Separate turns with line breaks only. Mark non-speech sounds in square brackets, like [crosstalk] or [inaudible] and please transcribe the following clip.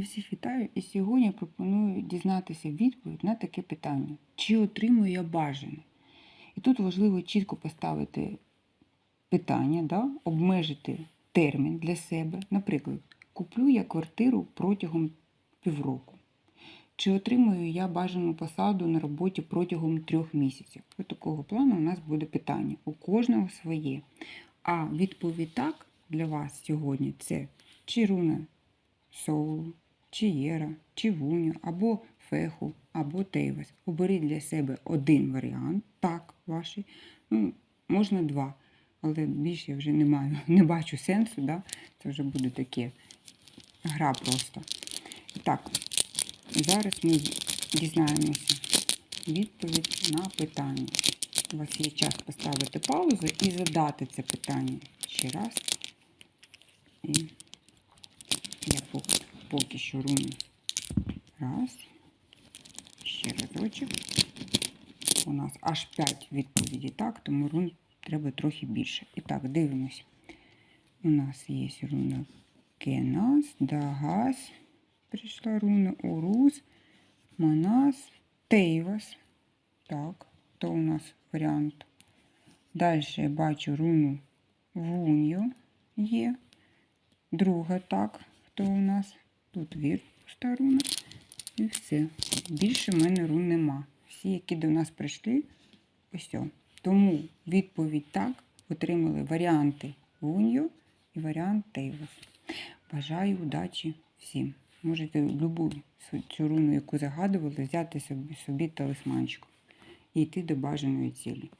Всіх вітаю. І сьогодні пропоную дізнатися відповідь на таке питання: чи отримую я бажане? І тут важливо чітко поставити питання, да? обмежити термін для себе. Наприклад, куплю я квартиру протягом півроку. Чи отримую я бажану посаду на роботі протягом трьох місяців? Ось такого плану у нас буде питання. У кожного своє. А відповідь так для вас сьогодні це чи руна соулу, чи єра, чи вуню, або феху, або тейвас. Оберіть для себе один варіант, так, ваші. Ну, можна два, але більше я вже не маю, [laughs] не бачу сенсу, да? це вже буде таке гра просто. Так, зараз ми дізнаємося відповідь на питання. У вас є час поставити паузу і задати це питання ще раз. І поки, що руну. Раз. Ще разочок. У нас аж 5 відповідей, так, тому рун треба трохи більше. І так, дивимось. У нас є руна Кенас, Дагас. Прийшла руна Урус, Манас, Тейвас. Так, то у нас варіант. Далі я бачу руну Вуньо є. Друга так, хто у нас? Тут вір пуста руна. І все. Більше в мене рун нема. Всі, які до нас прийшли, ось. о. Тому відповідь так отримали варіанти Вуньо і варіант Тейвас. Бажаю удачі всім. Можете любу цю руну, яку загадували, взяти собі, собі талисманчиком і йти до бажаної цілі.